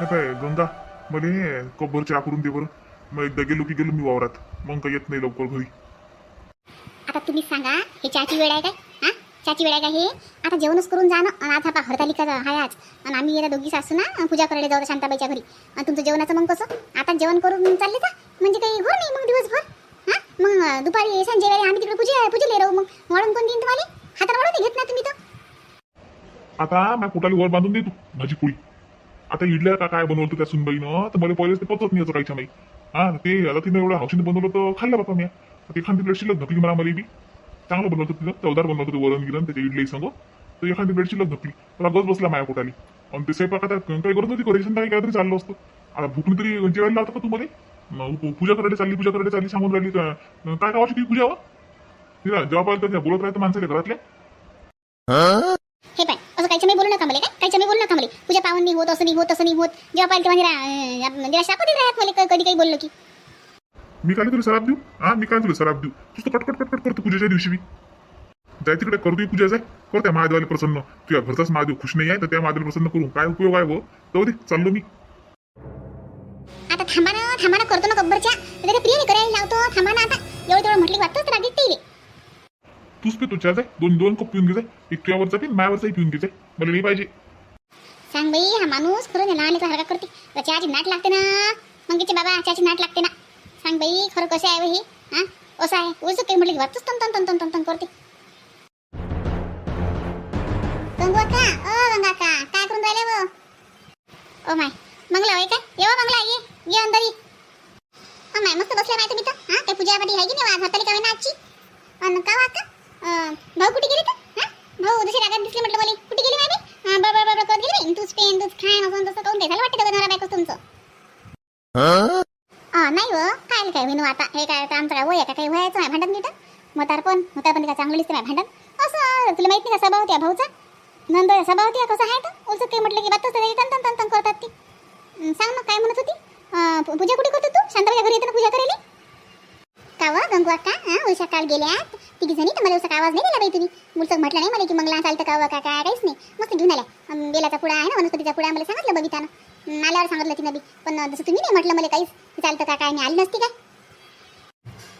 हे पाय गंगा मला हे कब्बर चहा करून दे बरं. मग एकदा गेलो की गेलो मी वावरात. मग काही येत नाही लवकर घरी. आता तुम्ही सांगा हे चहाची वेळ आहे काय? हा? चहाची वेळ आहे काय हे? आता जेवणच करून जा ना. आणि आज हा पहा हरतालिका आहे आज. आणि आम्ही येत्या दोघी सासू ना पूजा करायला जाऊ शांताबाईच्या घरी. आणि तुमचं जेवणाचं मग कसं? आता जेवण करून चालले जा. म्हणजे काही घोर नाही मग दिवसभर. हा? मग दुपारी संजय वेळी आम्ही तिकडे पूजे पूजेले राहू मग. वाढून कोण देईन तुम्हाला? हातात वाढून घेत ना तुम्ही तर? आता मी पोटाली वर बांधून देतो भाजी पोळी. आता इडल्या का काय बनवलं त्या सुनबाईनं? तर मला पहिलेच ते पचत नाही याचं काहीच्या नाही हा ते आता तिनं एवढं हौशीनं बनवलं तर खाल्लं बापा मी. ते एखादी प्लेट शिल्लक धकली मला मला बी. चांगलं बनवलं तिनं चवदार बनवलं होतं वरण गिरण त्याच्या इडली संग. तर एखादी प्लेट शिल्लक धकली. मला गज बसला माझ्या पोटाली. आणि ते स्वयंपाक आता काही गरज नव्हती करायची. काही काहीतरी चाललं असतं. आता भूकने तरी जेवायला लावतं का तुम्हाला पूजा करायला चालली पूजा करायला चालली सांगून राहिली काय गावाची ती पूजा वा तिला जेव्हा पाहिलं तर त्या बोलत राहतं माणसाच्या घरातल्या हे पाय असं काहीच्या मी बोलू नका मला काय काहीच्या मी बोलू नका मला पूजा पावन नाही होत असं नाही होत असं नाही होत. जेव्हा पाहिजे तेव्हा निरा अं, निराश दाखवते राहत मला कधी काही बोललो की. मी काय तुला सराप देऊ? हा मी काय तुला सराप देऊ? तू तर कटकट कटकट करतो पूजेच्या दिवशी मी. जाय तिकडे करतोय पूजा जाय. कर त्या महादेवाला प्रसन्न. तुझ्या घरचाच महादेव खुश नाही आहे तर त्या महादेवाला प्रसन्न करू काय उपयोग आहे व? जाऊ दे चाललो मी. आता थांबा ना थांबा ना करतो ना गब्बरच्या. त्याच्या प्रियने करायला लावतो. थांबा ना आता. एवढं तेवढं म्हटलं तर रागीत ते तूच पे तुझ्या जाय. दोन दोन कप पिऊन घे जाय. एक तुझ्यावरचा पिन मायावरचाही पिऊन घे जाय. मला नाही पाहिजे. सांग बाई हा माणूस खरं नाही लहान हरकत करते. तर चहाची नाट लागते ना. मंगेचे बाबा चहाची नाट लागते ना. सांग बाई खरं कसं आहे हे हा? असं आहे. उलचं काही म्हटलं की वाटतच तन तन तन तन तन तन करते. गंगवा का ओ गंगा का काय करून राहिले वो ओ माय मंगला होय काय येवा मंगला ये ये अंदर ये. ओ माय मस्त बसले माय तुम्ही तर. हा काय पूजापाठी आहे की नाही वाज हाताली ना आजची? अन का वाका भाऊ कुठे गेले तर? हा? भाऊ दुसरी रागात दिसले म्हटलं मला. कुठे गेली माय बी बरोबर बरोबर करत गेली? बाई तूच पेन तूच खाय असं तसं काऊन ते झालं वाटतं का नवरा बायको तुमचं? अं, नाही व काय काय विनू आता? हे काय आता आमचं काय वय आहे का? काही व्हायचं नाही. भांडण नीट म्हातारपण म्हातारपण काय चांगलं दिसते नाही भांडण. असं तुला माहीत नाही का स्वभाव त्या भाऊचा? नंद स्वभाव त्या कसं आहे तर उलचं काही म्हटलं की बातच तन तन तन तन करतात ती. सांग मग काय म्हणत होती? पूजा कुठे करतो तू? शांताबाईच्या घरी येते ना पूजा करायला? का व गंगू अक्का हा उषा काल गेल्या तिघी जणी तर मला उषा आवाज नाही दिला बाई तुम्ही. मुलचं म्हटलं नाही मला की मंगला चालतं का व का काय काहीच नाही. मस्त घेऊन आल्या. बेलाचा पुडा आहे ना वनस्पतीचा पुडा मला सांगितलं बघितानं आल्यावर सांगितलं तिनं बी पण जसं तुम्ही नाही म्हटलं मला काहीच चालतं का काय मी आली नसती काय?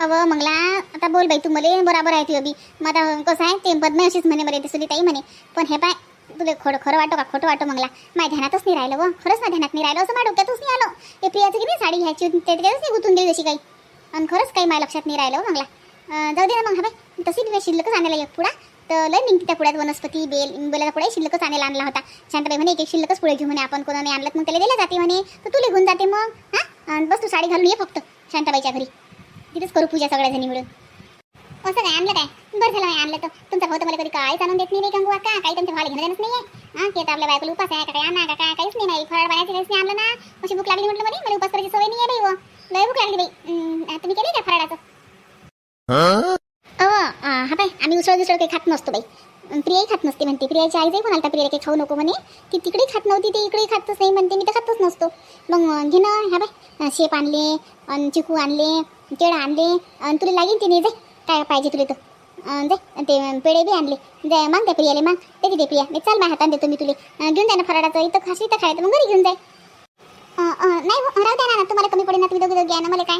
अव मंगला आता बोल बाई तू मला बरोबर आहे तू बी मग आता कसं आहे ते बदमे अशीच म्हणे मला ते ताई म्हणे. पण हे पाय तुला खोड खरं वाटो का खोटं वाटो मंगला? माझ्या ध्यानातच नाही राहिलं व खरंच माझ्या ध्यानात नाही राहिलं असं माझ्या डोक्यातच नाही आलं. ते प्रियाचं की नाही साडी घ्यायची ते त्याच्यातच नाही गुंतून गेली जशी काही? आणि खरंच काही माझ्या लक्षात नाही राहिलं हो जाऊ दे ना मग हा तशी मी शिल्लकच आणायला एक पुडा तर लय निघते त्या पुढ्यात वनस्पती बेल बेलाचा पुढे शिल्लकच आणायला आणला होता. शांताबाई म्हणे एक एक शिल्लकच पुढे घेऊ म्हणे आपण. कोणाने आणलं मग त्याला दिलं जाते म्हणे. तर तू लिहून जाते मग. हा? बस तू साडी घालून ये फक्त शांताबाईच्या घरी. तिथेच करू पूजा सगळ्या जणी मिळून. असं काय आणलं काय? बरं झालं नाही आणलं तर. तुमचा भाऊ तर मला कधी काहीच आणून देत नाही रे गंगू का काही त्यांच्या भावाला घेणं देणंच नाही आहे हा की आपल्या बायकोला उपास आहे का काय? आणा का काय? काहीच नाही नाही फराळ बनायचं काहीच नाही आणलं ना. अशी भूक लागली म्हटलं म्हणे मला उपास करायची सवय नाही आहे बाई व. लय भूक लागली बाई. तुम्ही केली का फराळाचं? हा? बाई आम्ही उसळ दुसरं काही खात नसतो बाई. प्रियाही खात नसते म्हणते. प्रियाची आई जाई म्हणाल प्रिया काही खाऊ नको म्हणे. ती तिकडे खात नव्हती ती इकडे खातच नाही म्हणते मी तर खातच नसतो. मग अं, घे ना ह्या बाई. अं, शेप आणले अन् चिकू आणले केळं आणले आणि तुला लागेल ती नाही जाय काय पाहिजे तुला तर. दे ते पेढे बी आणले जाय मग त्या प्रियाले मग ते दे प्रिया मी चाल माझ्या हातात देतो मी तुले घेऊन जाय ना फराडाचं इथं खाशी इथं खायचं मग घरी घेऊन जाय नाही हो, राहू द्या ना तुम्हाला कमी पडेल ना तुम्ही दोघे दोघे आहे ना मला काय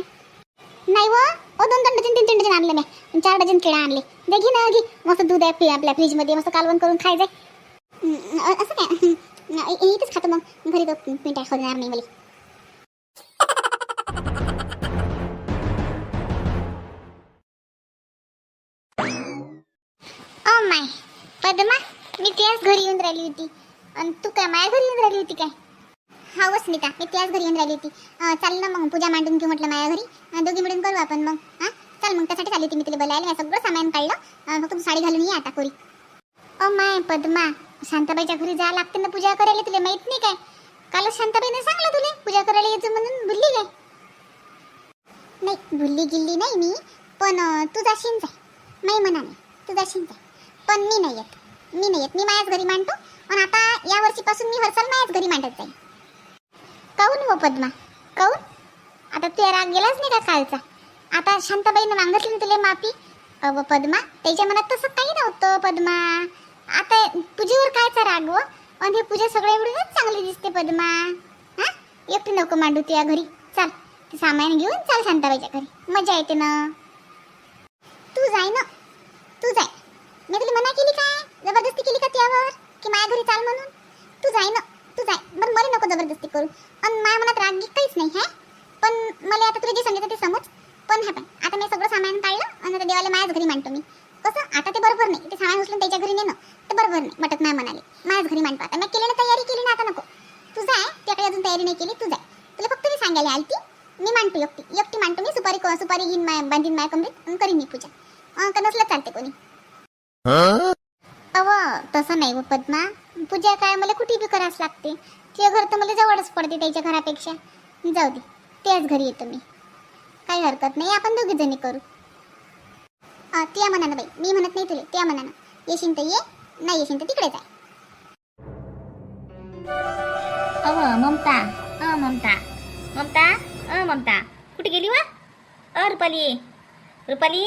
नाही व ओ दोन दोन डझन तीन तीन डझन आणले मी चार डझन केळं आणले दे घे ना घे मस्त दूध आहे आपल्या फ्रीजमध्ये मस्त कालवण करून खाय जाय असं काय इथेच खातो मग घरी तो पिंट्या खाणार नाही मला राहिली होती. आणि तू काय माझ्या घरी येऊन राहिली होती काय? हा व स्मिता मी त्याच घरी येऊन राहिली होती. अं, चाल ना मग पूजा मांडून घेऊ म्हटलं माझ्या घरी. अं, दोघी मिळून करू आपण मग. हा? चाल मग त्यासाठी चालली होती मी तुला बोलायला. मी सगळं सामान काढलं. अं, फक्त तू साडी घालून ये आता कोरी ओ माय पद्मा शांताबाईच्या घरी जा लागते ना पूजा करायला तुला माहीत नाही काय? कालच शांताबाईने सांगलं तुला पूजा करायला यायचं म्हणून. भुलली काय? नाही भुलली गिल्ली नाही मी. पण अं, तू जाशील जाय नाही म्हणा नाही तू जाशील जाय पण मी नाही येत. मी नाही येत. मी माझ्याच घरी मांडतो. पण आता या वर्षीपासून मी हरसाल माझ्याच घरी मांडत जाईल काऊन हो पद्मा? काऊन आता तू राग गेलाच नाही का कालचा आता शांताबाईनं मागितली ना तुला माफी? अव पद्मा त्याच्या मनात तसं काही नव्हतं पद्मा. आता पूजेवर कायचा राग व? आणि हे पूजा सगळे एवढीच चांगली दिसते पद्मा. हा? एकटी नको मांडू तुझ्या घरी. चाल ते सामान घेऊन चाल शांताबाईच्या घरी. मजा येते ना तू जाय ना तू जाय मी तुला मना केली काय जबरदस्ती केली का त्यावर की माझ्या म्हणून? तू जाय ना. तू जाय. बरं मला नको जबरदस्ती करू. आणि माझ्या मनात राग काहीच नाही हा? पण मला आता तुला जे सांगितलं ते समज. पण हा पण आता मी सगळं सामान काढलं आणि आता देवाला माझ्याच घरी मांडतो मी. कसं? आता ते बरोबर नाही. ते सामान उचलून त्याच्या घरी नेणं ते बरोबर नाही वाटत नाही म्हणाले माझ्याच घरी मांडतो आता. मी केली ना तयारी केली ना आता नको. तू जाय. त्याकडे अजून तयारी नाही केली तू जाय. तुला फक्त मी सांगायला आली ती मी मांडतो एकटी. एकटी मांडतो मी सुपारी सुपारी घेईन माय बांधीन माय कमरेत करीन मी पूजा. का नसलं चालते कोणी. अव तसं नाही हो पद्मा. पूजा काय मला कुठे बी करावंच लागते. ते घर तर मला जवळच पडते त्याच्या घरापेक्षा. जाऊ दे त्याच घरी येतो मी. काही हरकत नाही आपण दोघी जणी करू. त्या मनानं बाई मी म्हणत नाही तुले त्या मनानं. येशील तर ये नाही येशील तर तिकडे जाय अव ममता. अ ममता. ममता अ ममता. कुठे गेली वा? अ रुपाली. रुपाली?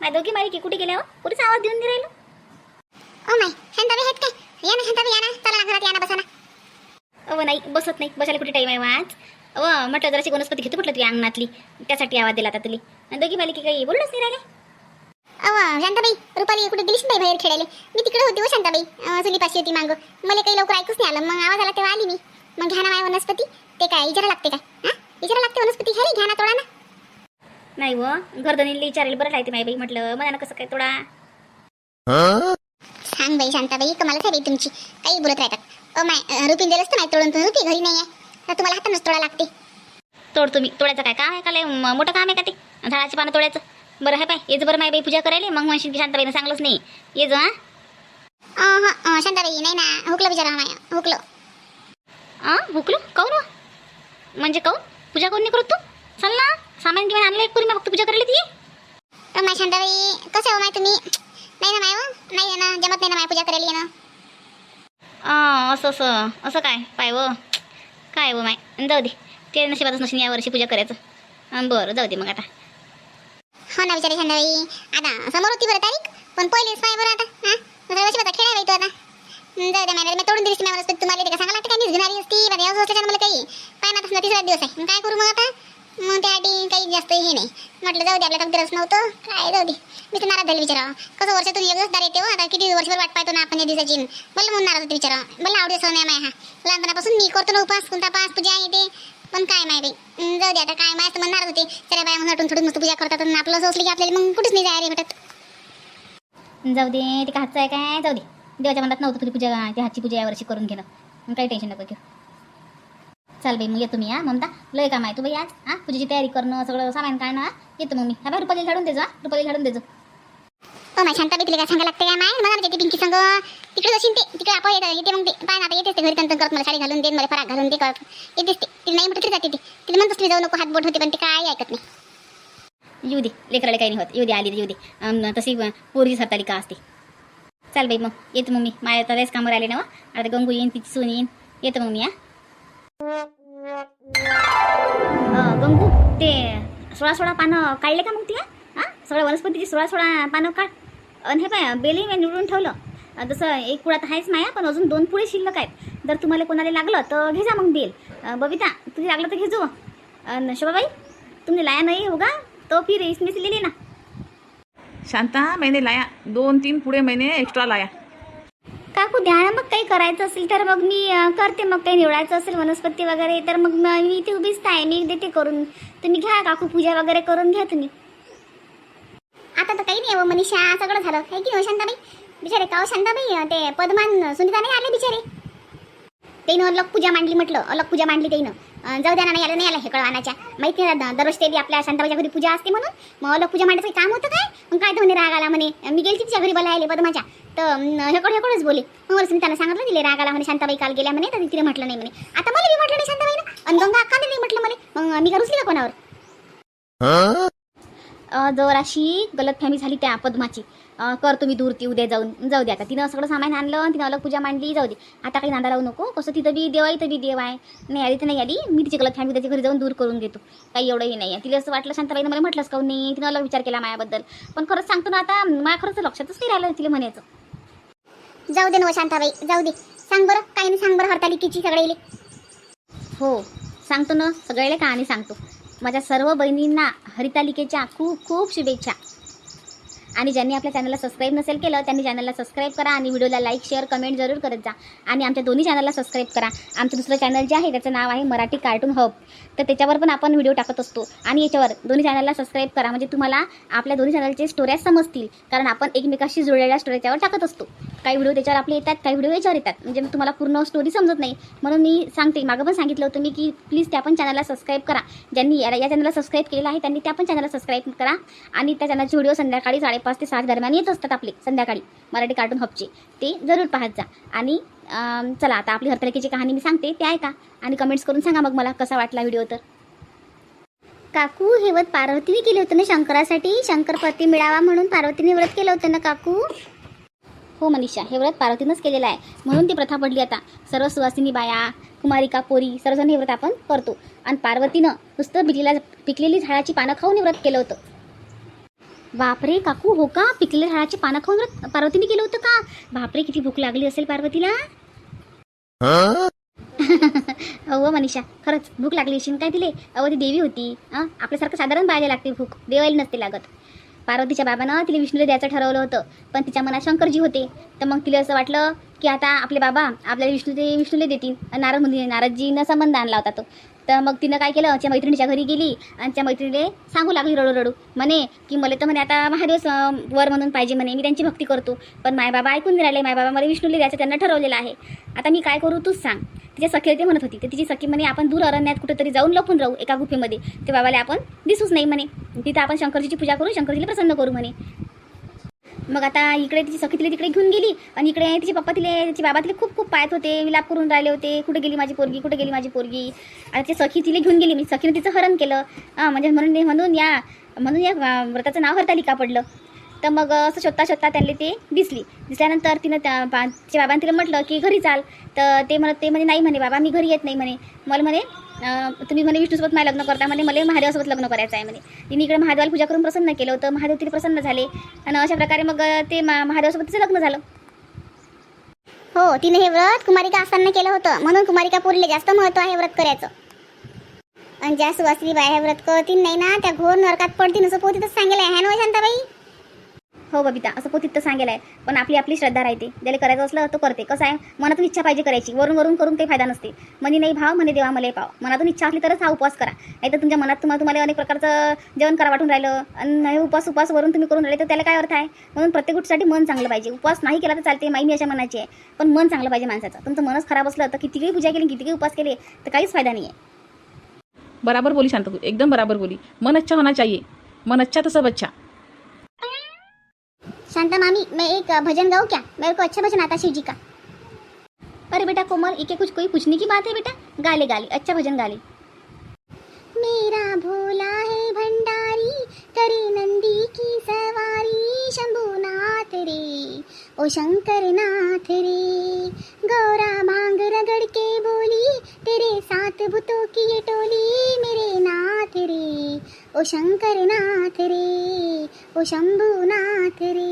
माझ्या दोघी मालिकी कुठे गेल्या हो पुरीचा आवाज देऊन दे राहिलो. ओ माय शांताबाई आहेत काय या ना शांताबाई या ना. चला घरात या ना बसा ना अव नाही बसत नाही. बसायला कुठे टाईम आहे वाच अव म्हटलं जराशी वनस्पती घेतो म्हटलं तुझ्या अंगणातली. त्यासाठी आवाज दिला आता तुली. आणि दोघी माली की काही बोललोच नाही राहिले अव शांताबाई रुपाली कुठे गेलीच नाही बाहेर खेळायला. मी तिकडे होती हो शांताबाई. अं, चुलीपाशी होती मागं. मला काही लवकर ऐकूच नाही आलं. मग आवाज आला तेव्हा आली मी. मग घ्या ना माय वनस्पती. ते काय विचारा लागते काय? हा? विचारा लागते वनस्पती? घ्या रे घ्या ना तोडा ना. नाही व गर्दनीला विचारेल बरं राहते माय बाई. म्हटलं मला कसं काय थोडा सांग बाई शांताबाई कमालच आहे बाई तुमची. काही बोलत राहतात. अ माय रुपीन दिलं असतं माय तोडून रुपी घरी नाही आहे तर तुम्हाला हातानच तोडा लागते. तोड तुम्ही. तोडायचं काय? काम आहे का लय म- मोठं काम आहे का ते? झाडाची पानं तोडायचं. बरं आहे पाय येच बरं माय बाई पूजा करायला मग म्हणशील की शांताबाईनं सांगलंच नाही. ये जो हा. अं, हं, अं, शांताबाई नाही ना हुकलं विचारा माय हुकलं. आ हुकलो? काऊन व? म्हणजे काऊन? पूजा कोण नाही करत तू? चल ना. सामान घेऊन आणलं एक पुरी मग फक्त पूजा करायला ती. अ माय शांताबाई कसं हो माय तुम्ही? नाही ना माय हो? नाही आहे ना जमत नाही ना माय पूजा करायला येणं. आ, असं असं. असं काय? पाय व. काय व माय? जाऊ दे. ते नशिबातच नशीन यावर्षी पूजा करायचं. अं, बरं जाऊ दे मग आता. हो ना विचारे शांताबाई. आता समोर होती बरं तारीख पण पहिलेच पाय बरं आता हा? दुसऱ्या वर्षी खेळा बाई तू आता. हं, जाऊ द्या मॅडम मी तोडून दिली मला तुम्हाला ते का लागतं? काय घेणारी असती? मला काही. पाय ना आता तिसरा दिवस आहे. मग काय करू मग आता? मग त्यासाठी काही जास्त हे नाही. म्हटलं जाऊ दे आपल्या गरज नव्हतं. काय जाऊ दे. मी तर नाराज झाली विचारा कसं वर्षातून एक दिवस दार येते हो आता किती वर्षभर वाट पाहतो ना आपण या दिवसाची. बोल म्हणून नाराज होते विचारा मला आवडे सण आहे माय हा लहानपणापासून मी करतो ना उपास कोणता पास पूजा येते पण काय माय बाई जाऊ दे आता काय माय तर नाराज होते. सगळ्या बाया म्हणून थोडी मस्त पूजा करतात आणि आपलं असं असलं की आपल्याला मग कुठेच नाही जायला भेटत. जाऊ दे ते हातचं आहे काय? जाऊ दे. देवाच्या मनात नव्हतं तुझी पूजा ते हातची पूजा यावर्षी करून घेणं. मग काही टेन्शन नको घेऊ. चाल बाई मग येतो मी हा ममता. लय काम आहे तू बाई आज हा? पूजेची तयारी करणं सगळं सामान काढणं हा? येतो मग मी. हा बाई रुपाली झाडून देजो हा? रुपाली झाडून देजो ओ माय शांता तिला काय सांगा लागते काय माय? मला ते पिंकी संग. तिकडे जशी ते. तिकडे आपण येतात येते मग ते पाय ना आता येतेच ते घरी. तंतन करत मला साडी घालून दे मला फराक घालून दे करत. येतेच ते. तिला नाही म्हटलं तरी जाते ती. तिला म्हणत असली जाऊ नको हात बोट होते पण ते काय ऐकत नाही. येऊ दे लेकराला काही नाही होत. येऊ दे आली येऊ दे. तशी पोरीची हरतालिका असते. चाल बाई मग येतो मग मी. माझ्या तर कामावर आले ना व. आता गंगू येईन तिची सून येईन. येतो मग मी हा? गंगू ते सोळा सोळा पानं काढले का मग ती हा? सगळ्या वनस्पतीची सोळा सोळा पानं काढ. आणि हे पाय बेली मी निवडून ठेवलं. जसं एक पुळात तर आहेच माया पण अजून दोन पुळे शिल्लक आहेत. जर तुम्हाला कोणाला लागलं तर घे जा मग बेल. बबिता तुझी लागलं तर घेजो शोभाबाई तुम्ही लाया नाही होगा तो फिर इसमें से ले लेना शांता मैंने लाया. दोन तीन पुढे महिने एक्स्ट्रा लाया. काकू द्या ना मग काही करायचं असेल तर मग मी करते मग काही निवडायचं असेल वनस्पती वगैरे तर मग मी इथे उभीच आहे. मी देते करून तुम्ही घ्या काकू पूजा वगैरे करून घ्या तुम्ही. आता तर काही नाही हो मनीषा सगळं झालं. आहे की हो शांताबाई? बिचारे का हो शांताबाई? ते पदमान सुनीता नाही आले बिचारे? त्यानं अलग पूजा मांडली म्हटलं अलग पूजा मांडली त्यानं जाऊ द्या ना नाही आलं नाही आलं हे कळवानाच्या. माहिती नाही दररोज ते आपल्या शांताबाईच्या घरी पूजा असते म्हणून. मग अलग पूजा मांडायचं काम होतं काय? मग काय धोनी राग आला म्हणे? मी गेली तिच्या घरी बोलायला पद्माच्या. तर अं, हेकडच बोले? मग मला सुनीतानं सांगितलं तिला राग आला म्हणे शांताबाई काल गेल्या म्हणे तर तिने म्हटलं नाही म्हणे. आता मला मी म्हटलं नाही शांताबाईनं आणि गंगा अक्काने नाही म्हटलं म्हणे. मग मी का रुसली का कोणावर? जराशी गलतफहमी झाली त्या पद्माची. कर तुम्ही दूर ती उद्या जाऊन. जाऊ दे आता. तिनं सगळं सामान आणलं तिनं अलग पूजा मांडली. जाऊ दे. आता काही नांदा लावू नको. कसं तिथं बी देवा इथं बी देव आहे. नाही आली तर नाही आली. मी तिची गलत फॅमिली त्याच्या घरी जाऊन दूर करून देतो. काही एवढंही नाही आहे. तिला असं वाटलं शांताबाईनं मला म्हटलंच काऊन नाही. तिनं अलग विचार केला माझ्याबद्दल पण खरंच सांगतो ना आता माझ्या खरंच लक्षातच नाही राहिलं तिला म्हणायचं. जाऊ दे ना शांताबाई जाऊ दे. सांग बरं काही नाही सांग बरं हरतालिकेची सगळ्याले. हो सांगतो ना सगळ्याला कहाणी सांगतो. माझ्या सर्व बहिणींना हरितालिकेच्या खूप खूप शुभेच्छा. आणि ज्यांनी आपल्या चॅनलला सबस्क्राईब नसेल केलं त्यांनी चॅनलला सबस्क्राईब करा आणि व्हिडिओला लाईक शेअर कमेंट जरूर करत जा. आणि आमच्या दोन्ही चॅनलला सबस्क्राईब करा. आमचं दुसरं चॅनल जे आहे त्याचं नाव आहे मराठी कार्टून हब तर त्याच्यावर पण आपण व्हिडिओ टाकत असतो. आणि याच्यावर दोन्ही चॅनलला सबस्क्राईब करा. म्हणजे तुम्हाला आपल्या दोन्ही चॅनलचे स्टोऱ्याज समजतील. कारण आपण एकमेकाशी जुळलेल्या स्टोऱ्याच्यावर टाकत असतो. काही व्हिडिओ त्याच्यावर आपले येतात काही व्हिडिओ याच्यावर येतात. म्हणजे तुम्हाला पूर्ण स्टोरी समजत नाही. म्हणून मी सांगते मागं पण सांगितलं होतं मी की प्लीज त्या पण चॅनलला सबस्क्राईब करा. ज्यांनी या या चॅनलला सबस्क्राईब केलेलं आहे त्यांनी त्या पण चॅनलला सबस्क्राईब करा. आणि त्या चॅनलचे व्हिडिओ संध्याकाळी साडेपाच ते सात दरम्यान येत असतात आपले संध्याकाळी. मराठी कार्टून हबचे ते जरूर पाहत जा. आणि चला आता आपली हरतळकीची कहाणी मी सांगते. ते ऐका आणि कमेंट्स करून सांगा मग मला कसा वाटला व्हिडिओ तर. काकू हे व्रत पार्वतीने केलं होतं ना शंकरासाठी? शंकरपती मिळावा म्हणून पार्वतीने व्रत केलं होतं ना काकू? हो मनीषा हे व्रत पार्वतीनंच केलेलं आहे. म्हणून ती प्रथा पडली आता. सर्व सुवासिनी बाया कुमारिका पोरी सर्वजण हे व्रत आपण करतो. आणि पार्वतीनं नुसतं पिकलेल्या पिकलेली झाडाची पानं खाऊन हे व्रत केलं होतं. बापरे काकू हो का? पिकलेल्या झाडाची पानं खाऊन पार्वतीने केलं होतं का? बापरे किती भूक लागली असेल पार्वतीला. अहो मनीषा खरंच भूक लागली असेल काय तिले अहो ती देवी होती. हां? आपल्यासारखं साधारण पाहायला लागते भूक. देवायला नसते लागत. पार्वतीच्या बाबानं तिला विष्णूला द्यायचं ठरवलं होतं पण तिच्या मनात शंकरजी होते. तर मग तिला असं वाटलं की आता आपले बाबा आपल्याला विष्णू ते विष्णूला देतील. नारद म्हणजे नारदजीनं संबंध आणला होता तो. तर मग तिनं काय केलं? त्या मैत्रिणीच्या घरी गेली आणि त्या मैत्रिणीला सांगू लागली रडू रडू. म्हणे की मला तर म्हणे आता महादेव स- वर म्हणून पाहिजे म्हणे. मी त्यांची भक्ती करतो. पण माय बाबा ऐकून राहिले. मायबाबा मला विष्णूला द्यायचं त्यांना ठरवलेलं आहे. आता मी काय करू तूच सांग. तिच्या सखी ते म्हणत होती. तर तिची सखी म्हणे आपण दूर अरण्यात कुठेतरी जाऊन लपून राहू एका गुफेमध्ये. ते बाबाला आपण दिसूच नाही म्हणे. तिथं आपण शंकरजीची पूजा करू शंकरजीला प्रसन्न करू म्हणे. मग आता इकडे तिची सखी तिला तिकडे घेऊन गेली आणि इकडे तिचे पप्पा तिले तिचे बाबा तिले खूप खूप पाहत होते विलाप करून राहिले होते कुठे गेली माझी पोरगी कुठे गेली माझी पोरगी. आता ती सखी तिला घेऊन गेली म्हणजे सखीनं तिचं हरण केलं. हां म्हणजे म्हणून म्हणून या म्हणून या व्रताचं नाव हरतालिका पडलं? तर मग असं शोधता शोधता त्यांना ते दिसली. दिसल्यानंतर तिनं त्या बा बाबांनी तिला म्हटलं की घरी चाल. तर ते म्हणत ते म्हणे नाही म्हणे बाबा मी घरी येत नाही म्हणे. मला म्हणे तुम्ही म्हणे विष्णूसोबत माझं लग्न करता म्हणे मला महादेवासोबत लग्न करायचं आहे म्हणे. तिने इकडे महादेवाला पूजा करून प्रसन्न केलं होतं महादेव तिथे प्रसन्न झाले. आणि अशा प्रकारे मग ते मा महादेवासोबत तिचं लग्न झालं. हो तिने हे व्रत कुमारिका असताना केलं होतं. म्हणून कुमारिका पुरीला जास्त महत्त्व आहे व्रत करायचं. आणि ज्या सुवासिनी बाया हे व्रत करतील नाही ना त्या घोर नरकात पडतील असं पोतीतच सांगेल आहे ना शांताबाई हो बबिता असं पोतीत तर सांगेल आहे. पण आपली आपली श्रद्धा राहते. ज्याला करायचं असलं तो करते. कसं आहे? मनातून इच्छा पाहिजे करायची. वरून वरून करून काही फायदा नसते. मनी नाही भाव म्हणे देवा मला पाव. मनातून इच्छा असली तरच हा उपवास करा. नाही तर तुमच्या मनात तुम्हाला तुम्हाला अनेक प्रकारचं जेवण करा वाटून राहिलं. आणि उपवास उपवास वरून तुम्ही करून राहिले तर त्याला काय अर्थ आहे? म्हणून प्रत्येक गोष्टीसाठी मन चांगलं पाहिजे. उपवास नाही केला तर चालते माई मी अशा मनाची आहे. पण मन चांगलं पाहिजे माणसाचं. तुमचं मनच खराब असलं तर किती काही पूजा केली किती काही उपवास केले तर काहीच फायदा नाही आहे बराबर बोली शांत एकदम बराबर बोली. मन अच्छा होना चाहिए. मन अच्छा तो सब अच्छा शांता मामी, मैं एक भजन गाऊं क्या? मेरे को अच्छा भजन आता शिव जी का। अरे बेटा कोमल इके कुछ कोई पूछने की बात है बेटा? गाले गाले अच्छा भजन गाले। मेरा भोला है भंडारी, करे नंदी की सवारी, शंभुनाथ रे, ओ शंकर नाथ रे। गौरा भाँग रगड़ के बोली, तेरे साथ भूतों की ये टोली मेरे नाथ रे। ಓ ಶಂಕರನಾಥರೇ ಓ ಶಂಭುನಾಥರೇ